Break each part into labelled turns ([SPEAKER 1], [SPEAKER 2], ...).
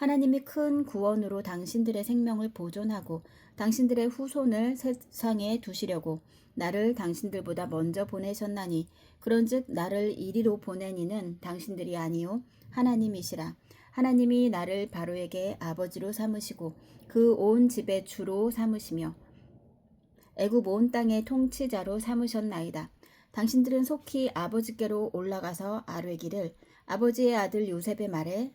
[SPEAKER 1] 하나님이 큰 구원으로 당신들의 생명을 보존하고 당신들의 후손을 세상에 두시려고 나를 당신들보다 먼저 보내셨나니 그런즉 나를 이리로 보내니는 당신들이 아니요 하나님이시라. 하나님이 나를 바로에게 아버지로 삼으시고 그 온 집의 주로 삼으시며 애굽 온 땅의 통치자로 삼으셨나이다. 당신들은 속히 아버지께로 올라가서 아뢰기를 아버지의 아들 요셉의 말에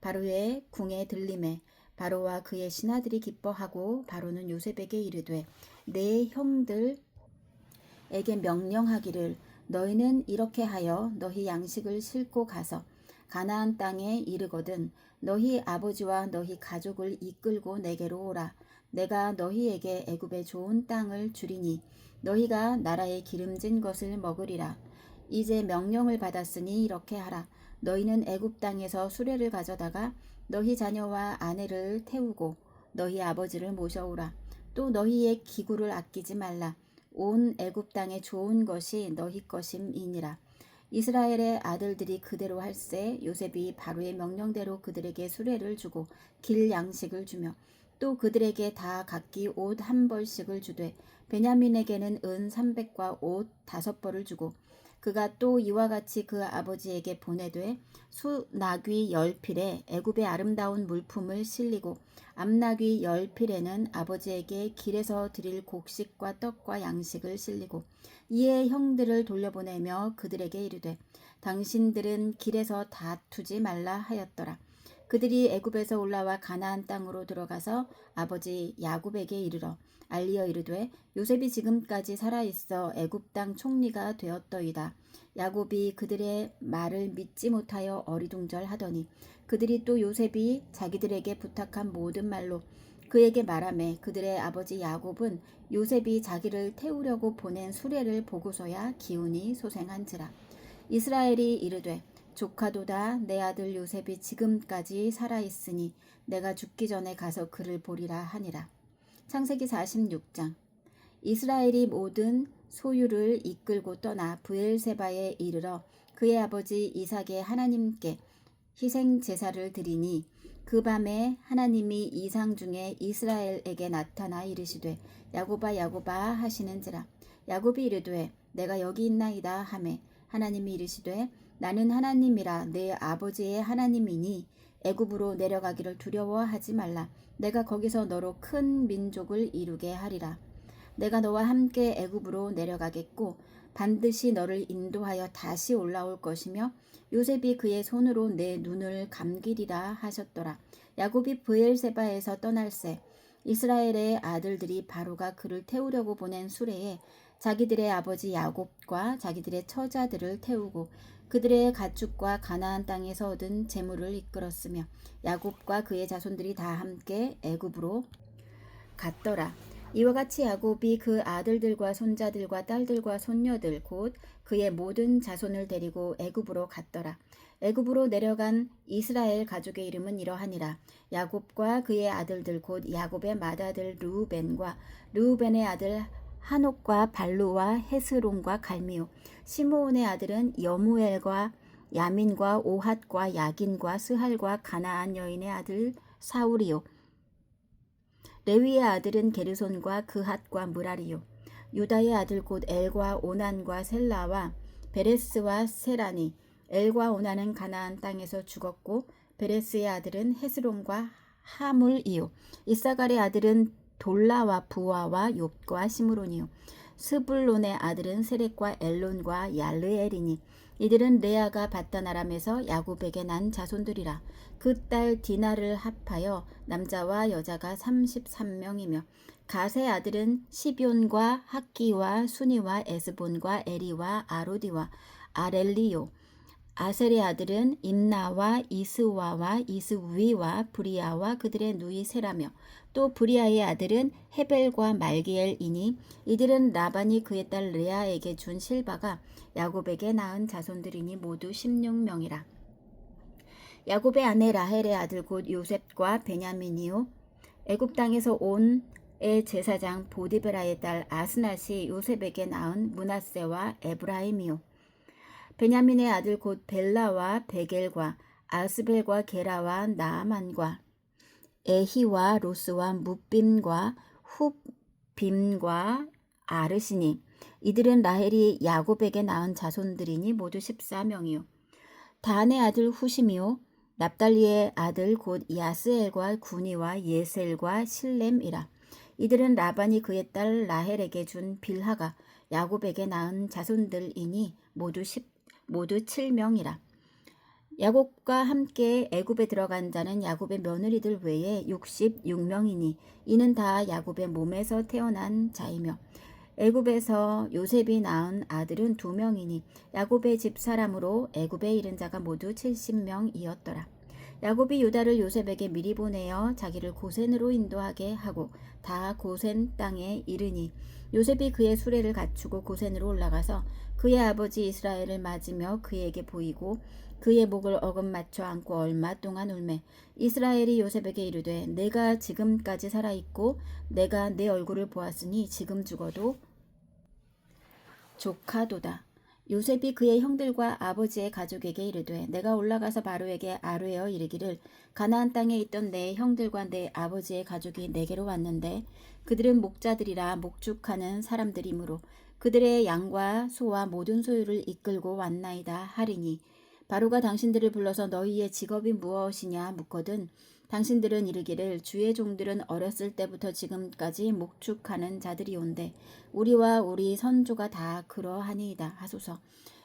[SPEAKER 1] 바로의 궁에 들림에 바로와 그의 신하들이 기뻐하고 바로는 요셉에게 이르되 내 형들에게 명령하기를 너희는 이렇게 하여 너희 양식을 싣고 가서 가나안 땅에 이르거든 너희 아버지와 너희 가족을 이끌고 내게로 오라. 내가 너희에게 애굽의 좋은 땅을 주리니 너희가 나라의 기름진 것을 먹으리라. 이제 명령을 받았으니 이렇게 하라 너희는 애굽 땅에서 수레를 가져다가 너희 자녀와 아내를 태우고 너희 아버지를 모셔오라. 또 너희의 기구를 아끼지 말라. 온 애굽 땅에 좋은 것이 너희 것임이니라. 이스라엘의 아들들이 그대로 할세 요셉이 바로의 명령대로 그들에게 수레를 주고 길 양식을 주며 또 그들에게 다 각기 옷 한 벌씩을 주되 베냐민에게는 은 삼백과 옷 다섯 벌을 주고 그가 또 이와 같이 그 아버지에게 보내되 수나귀 열 필에 애굽의 아름다운 물품을 실리고 암나귀 열 필에는 아버지에게 길에서 드릴 곡식과 떡과 양식을 실리고 이에 형들을 돌려보내며 그들에게 이르되 당신들은 길에서 다투지 말라 하였더라. 그들이 애굽에서 올라와 가나안 땅으로 들어가서 아버지 야곱에게 이르러 알리어 이르되 요셉이 지금까지 살아 있어 애굽 땅 총리가 되었더이다. 야곱이 그들의 말을 믿지 못하여 어리둥절하더니 그들이 또 요셉이 자기들에게 부탁한 모든 말로 그에게 말하매 그들의 아버지 야곱은 요셉이 자기를 태우려고 보낸 수레를 보고서야 기운이 소생한지라 이스라엘이 이르되 조카도다 내 아들 요셉이 지금까지 살아 있으니 내가 죽기 전에 가서 그를 보리라 하니라. 창세기 46장. 이스라엘이 모든 소유를 이끌고 떠나 부엘세바에 이르러 그의 아버지 이삭의 하나님께 희생 제사를 드리니 그 밤에 하나님이 이상 중에 이스라엘에게 나타나 이르시되 야고바 야고바 하시는지라. 야곱이 이르되 내가 여기 있나이다 하매 하나님이 이르시되 나는 하나님이라 내 아버지의 하나님이니 애굽으로 내려가기를 두려워하지 말라 내가 거기서 너로 큰 민족을 이루게 하리라 내가 너와 함께 애굽으로 내려가겠고 반드시 너를 인도하여 다시 올라올 것이며 요셉이 그의 손으로 내 눈을 감기리라 하셨더라. 야곱이 브엘세바에서 떠날새 이스라엘의 아들들이 바로가 그를 태우려고 보낸 수레에 자기들의 아버지 야곱과 자기들의 처자들을 태우고 그들의 가축과 가나안 땅에서 얻은 재물을 이끌었으며 야곱과 그의 자손들이 다 함께 애굽으로 갔더라. 이와 같이 야곱이 그 아들들과 손자들과 딸들과 손녀들 곧 그의 모든 자손을 데리고 애굽으로 갔더라. 애굽으로 내려간 이스라엘 가족의 이름은 이러하니라. 야곱과 그의 아들들 곧 야곱의 맏아들 르우벤과 르우벤의 아들 한옥과 발루와 헤스론과 갈미오 시므온의 아들은 여무엘과 야민과 오핫과 야긴과 스할과 가나안 여인의 아들 사울이요. 레위의 아들은 게르손과 그핫과 무라리요. 유다의 아들 곧 엘과 오난과 셀라와 베레스와 세라니 엘과 오난은 가나안 땅에서 죽었고 베레스의 아들은 헤스론과 하물이요. 이사갈의 아들은 돌라와 부와와 욥과 시므론이요. 스불론의 아들은 세렉과 엘론과 얄르엘이니 이들은 레아가 바단 아람에서 야곱에게 난 자손들이라. 그 딸 디나를 합하여 남자와 여자가 33명이며 가세 아들은 시비온과 학기와 수니와 에스본과 에리와 아로디와 아렐리요 아셀의 아들은 임나와 이스와와 이스위와 브리아와 그들의 누이 세라며 또 브리아의 아들은 헤벨과 말기엘이니 이들은 라반이 그의 딸 레아에게 준 실바가 야곱에게 낳은 자손들이니 모두 16명이라. 야곱의 아내 라헬의 아들 곧 요셉과 베냐민이요 애굽 땅에서 온 의 제사장 보디베라의 딸 아스낫이 요셉에게 낳은 문하세와 에브라임이요 베냐민의 아들 곧 벨라와 베겔과 아스벨과 게라와 나아만과 에히와 로스와 무빔과 훗빔과 아르시니 이들은 라헬이 야곱에게 낳은 자손들이니 모두 14명이요. 단의 아들 후심이요. 납달리의 아들 곧 야스엘과 구니와 예셀과 실렘이라. 이들은 라반이 그의 딸 라헬에게 준 빌하가 야곱에게 낳은 자손들이니 모두 10 모두 7명이라. 야곱과 함께 애굽에 들어간 자는 야곱의 며느리들 외에 66명이니 이는 다 야곱의 몸에서 태어난 자이며 애굽에서 요셉이 낳은 아들은 두 명이니 야곱의 집 사람으로 애굽에 이른 자가 모두 70명이었더라. 야곱이 유다를 요셉에게 미리 보내어 자기를 고센으로 인도하게 하고 다 고센 땅에 이르니 요셉이 그의 수레를 갖추고 고센으로 올라가서 그의 아버지 이스라엘을 맞으며 그에게 보이고 그의 목을 어금 맞춰 안고 얼마 동안 울매 이스라엘이 요셉에게 이르되 내가 지금까지 살아 있고 내가 내 얼굴을 보았으니 지금 죽어도 조카도다. 요셉이 그의 형들과 아버지의 가족에게 이르되 내가 올라가서 바로에게 아뢰어 이르기를 가나안 땅에 있던 내 형들과 내 아버지의 가족이 내게로 왔는데 그들은 목자들이라 목축하는 사람들이므로 그들의 양과 소와 모든 소유를 이끌고 왔나이다 하리니 바로가 당신들을 불러서 너희의 직업이 무엇이냐 묻거든 당신들은 이르기를 주의 종들은 어렸을 때부터 지금까지 목축하는 자들이온데 우리와 우리 선조가 다 그러하니이다 하소서.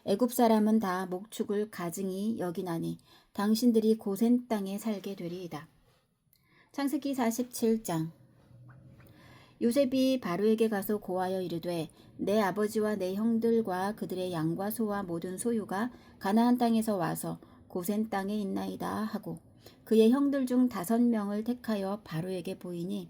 [SPEAKER 1] 애굽 사람은 다 목축을 가증히 여기나니 당신들이 고센 땅에 살게 되리이다. 창세기 47장 요셉이 바로에게 가서 고하여 이르되 내 아버지와 내 형들과 그들의 양과 소와 모든 소유가 가나안 땅에서 와서 고센 땅에 있나이다 하고 그의 형들 중 다섯 명을 택하여 바로에게 보이니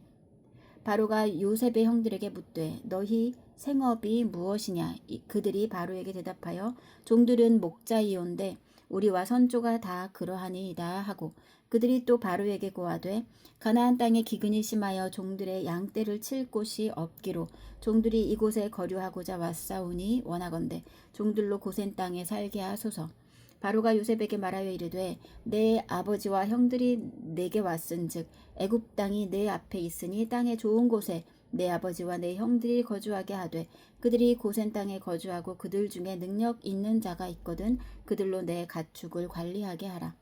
[SPEAKER 1] 바로가 요셉의 형들에게 묻되 너희 생업이 무엇이냐? 그들이 바로에게 대답하여 종들은 목자이온데 우리와 선조가 다 그러하니이다. 하고 그들이 또 바로에게 고하되 가나안 땅에 기근이 심하여 종들의 양떼를 칠 곳이 없기로 종들이 이곳에 거류하고자 왔사오니 원하건대 종들로 고센 땅에 살게 하소서 바로가 요셉에게 말하여 이르되 내 아버지와 형들이 내게 왔은즉 애굽 땅이 내 앞에 있으니 땅의 좋은 곳에 내 아버지와 내 형들이 거주하게 하되 그들이 고센 땅에 거주하고 그들 중에 능력 있는 자가 있거든 그들로 내 가축을 관리하게 하라.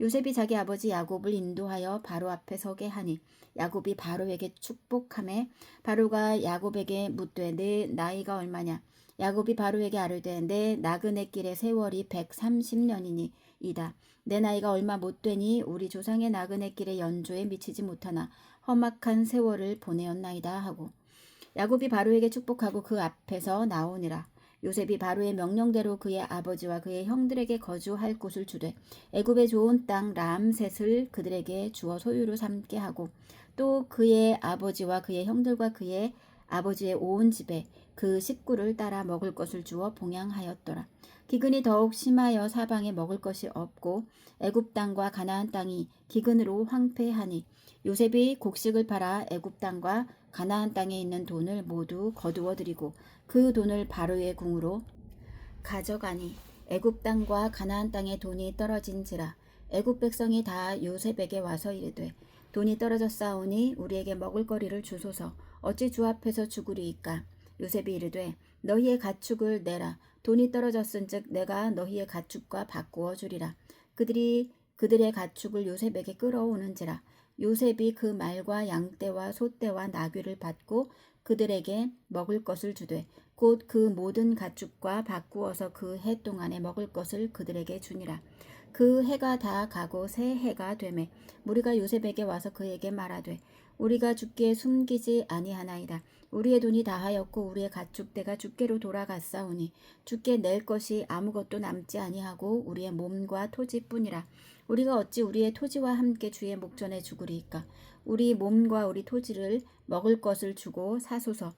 [SPEAKER 1] 요셉이 자기 아버지 야곱을 인도하여 바로 앞에 서게 하니 야곱이 바로에게 축복함에 바로가 야곱에게 묻되 내 나이가 얼마냐 야곱이 바로에게 아뢰되 내 나그네 길의 세월이 130년이니 이다. 내 나이가 얼마 못 되니 우리 조상의 나그네 길의 연조에 미치지 못하나 험악한 세월을 보내었나이다 하고 야곱이 바로에게 축복하고 그 앞에서 나오니라 요셉이 바로의 명령대로 그의 아버지와 그의 형들에게 거주할 곳을 주되 애굽의 좋은 땅 람셋을 그들에게 주어 소유로 삼게 하고 또 그의 아버지와 그의 형들과 그의 아버지의 온 집에 그 식구를 따라 먹을 것을 주어 봉양하였더라. 기근이 더욱 심하여 사방에 먹을 것이 없고 애굽 땅과 가나안 땅이 기근으로 황폐하니 요셉이 곡식을 팔아 애굽 땅과 가나안 땅에 있는 돈을 모두 거두어 들이고 그 돈을 바로의 궁으로 가져가니 애굽 땅과 가나안 땅에 돈이 떨어진지라 애굽 백성이 다 요셉에게 와서 이르되 돈이 떨어졌사오니 우리에게 먹을 거리를 주소서. 어찌 주 앞에서 죽으리이까? 요셉이 이르되 너희의 가축을 내라. 돈이 떨어졌은즉 내가 너희의 가축과 바꾸어 주리라. 그들이 그들의 가축을 요셉에게 끌어오는지라. 요셉이 그 말과 양떼와 소떼와 나귀를 받고 그들에게 먹을 것을 주되 곧 그 모든 가축과 바꾸어서 그 해 동안에 먹을 것을 그들에게 주니라. 그 해가 다 가고 새 해가 되매 무리가 요셉에게 와서 그에게 말하되 우리가 주께 숨기지 아니하나이다. 우리의 돈이 다하였고 우리의 가축대가 주께로 돌아갔사오니 주께 낼 것이 아무것도 남지 아니하고 우리의 몸과 토지뿐이라 우리가 어찌 우리의 토지와 함께 주의 목전에 죽으리이까 우리 몸과 우리 토지를 먹을 것을 주고 사소서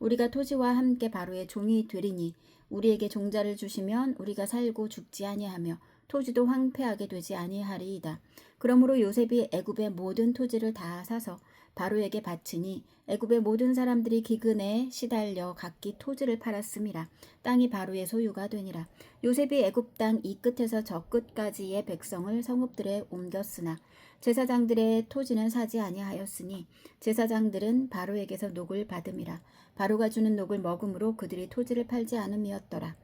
[SPEAKER 1] 우리가 토지와 함께 바로의 종이 되리니 우리에게 종자를 주시면 우리가 살고 죽지 아니하며 토지도 황폐하게 되지 아니하리이다. 그러므로 요셉이 애굽의 모든 토지를 다 사서 바로에게 바치니 애굽의 모든 사람들이 기근에 시달려 각기 토지를 팔았음이라 땅이 바로의 소유가 되니라. 요셉이 애굽 땅 이 끝에서 저 끝까지의 백성을 성읍들에 옮겼으나 제사장들의 토지는 사지 아니하였으니 제사장들은 바로에게서 녹을 받음이라. 바로가 주는 녹을 먹음으로 그들이 토지를 팔지 않음이었더라.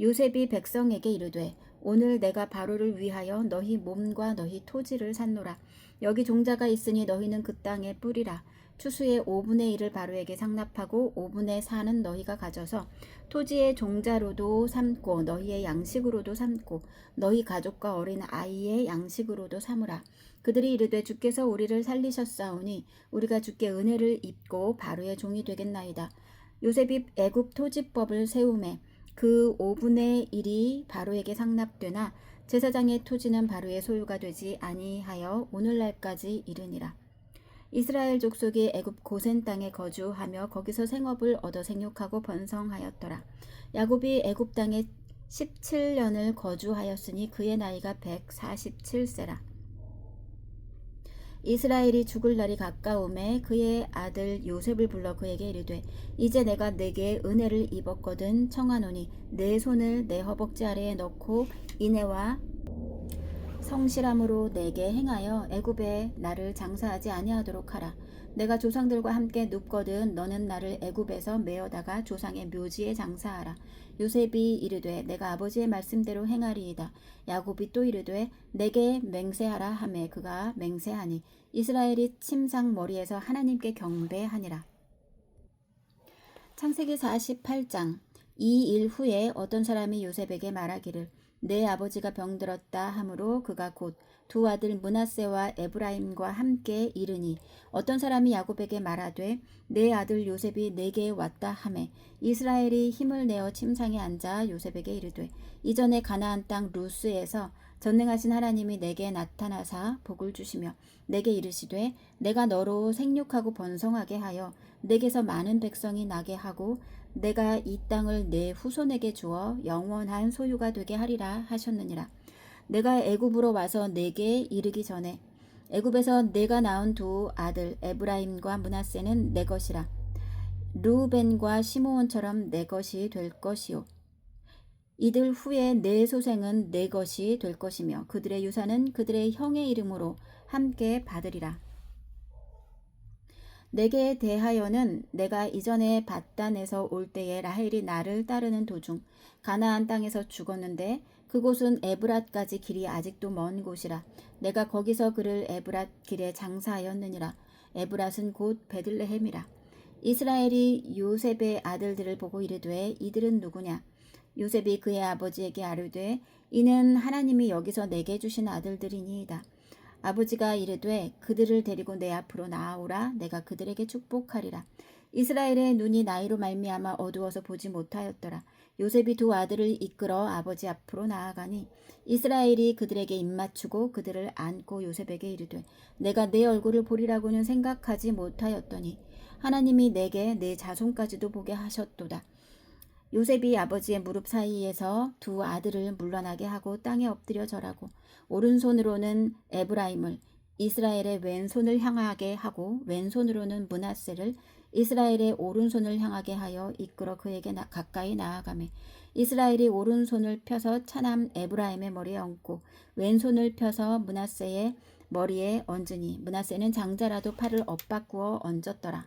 [SPEAKER 1] 요셉이 백성에게 이르되 오늘 내가 바로를 위하여 너희 몸과 너희 토지를 샀노라 여기 종자가 있으니 너희는 그 땅에 뿌리라. 추수의 5분의 1을 바로에게 상납하고 5분의 4는 너희가 가져서 토지의 종자로도 삼고 너희의 양식으로도 삼고 너희 가족과 어린 아이의 양식으로도 삼으라. 그들이 이르되 주께서 우리를 살리셨사오니 우리가 주께 은혜를 입고 바로의 종이 되겠나이다. 요셉이 애굽 토지법을 세우매 그 5분의 1이 바로에게 상납되나 제사장의 토지는 바로의 소유가 되지 아니하여 오늘날까지 이르니라. 이스라엘 족속이 애굽 고센 땅에 거주하며 거기서 생업을 얻어 생육하고 번성하였더라. 야곱이 애굽 땅에 17년을 거주하였으니 그의 나이가 147세라. 이스라엘이 죽을 날이 가까움에 그의 아들 요셉을 불러 그에게 이르되 이제 내가 내게 은혜를 입었거든 청하노니 내 손을 내 허벅지 아래에 넣고 이내와 성실함으로 내게 행하여 애굽에 나를 장사하지 아니하도록 하라. 내가 조상들과 함께 눕거든 너는 나를 애굽에서 메어다가 조상의 묘지에 장사하라. 요셉이 이르되 내가 아버지의 말씀대로 행하리이다. 야곱이 또 이르되 내게 맹세하라 하매 그가 맹세하니 이스라엘이 침상 머리에서 하나님께 경배하니라. 창세기 48장 이 일 후에 어떤 사람이 요셉에게 말하기를 내 아버지가 병들었다 하므로 그가 곧 두 아들 문하세와 에브라임과 함께 이르니 어떤 사람이 야곱에게 말하되 내 아들 요셉이 내게 왔다 하매 이스라엘이 힘을 내어 침상에 앉아 요셉에게 이르되 이전에 가나안 땅 루스에서 전능하신 하나님이 내게 나타나사 복을 주시며 내게 이르시되 내가 너로 생육하고 번성하게 하여 내게서 많은 백성이 나게 하고 내가 이 땅을 내 후손에게 주어 영원한 소유가 되게 하리라 하셨느니라. 내가 애굽으로 와서 내게 이르기 전에 애굽에서 내가 낳은 두 아들 에브라임과 문하세는 내 것이라. 루벤과 시므온처럼 내 것이 될 것이요. 이들 후에 내 소생은 내 것이 될 것이며 그들의 유산은 그들의 형의 이름으로 함께 받으리라. 내게 대하여는 내가 이전에 바단에서 올 때에 라헬이 나를 따르는 도중 가나안 땅에서 죽었는데 그곳은 에브랏까지 길이 아직도 먼 곳이라 내가 거기서 그를 에브랏 길에 장사하였느니라. 에브랏은 곧 베들레헴이라. 이스라엘이 요셉의 아들들을 보고 이르되 이들은 누구냐? 요셉이 그의 아버지에게 아뢰되 이는 하나님이 여기서 내게 주신 아들들이니이다. 아버지가 이르되 그들을 데리고 내 앞으로 나아오라. 내가 그들에게 축복하리라. 이스라엘의 눈이 나이로 말미암아 어두워서 보지 못하였더라 요셉이 두 아들을 이끌어 아버지 앞으로 나아가니 이스라엘이 그들에게 입맞추고 그들을 안고 요셉에게 이르되 내가 내 얼굴을 보리라고는 생각하지 못하였더니 하나님이 내게 내 자손까지도 보게 하셨도다. 요셉이 아버지의 무릎 사이에서 두 아들을 물러나게 하고 땅에 엎드려 절하고 오른손으로는 에브라임을 이스라엘의 왼손을 향하게 하고 왼손으로는 문하세를 이스라엘의 오른손을 향하게 하여 이끌어 그에게 나- 가까이 나아가매 이스라엘이 오른손을 펴서 차남 에브라임의 머리에 얹고 왼손을 펴서 문하세의 머리에 얹으니 문하세는 장자라도 팔을 엇바꾸어 얹었더라.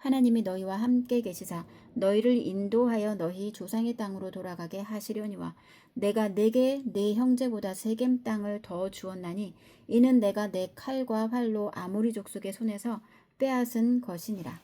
[SPEAKER 1] 하나님이 너희와 함께 계시사 너희를 인도하여 너희 조상의 땅으로 돌아가게 하시려니와 내가 내게 내 형제보다 세겜 땅을 더 주었나니 이는 내가 내 칼과 활로 아모리 족속의 손에서 빼앗은 것이니라.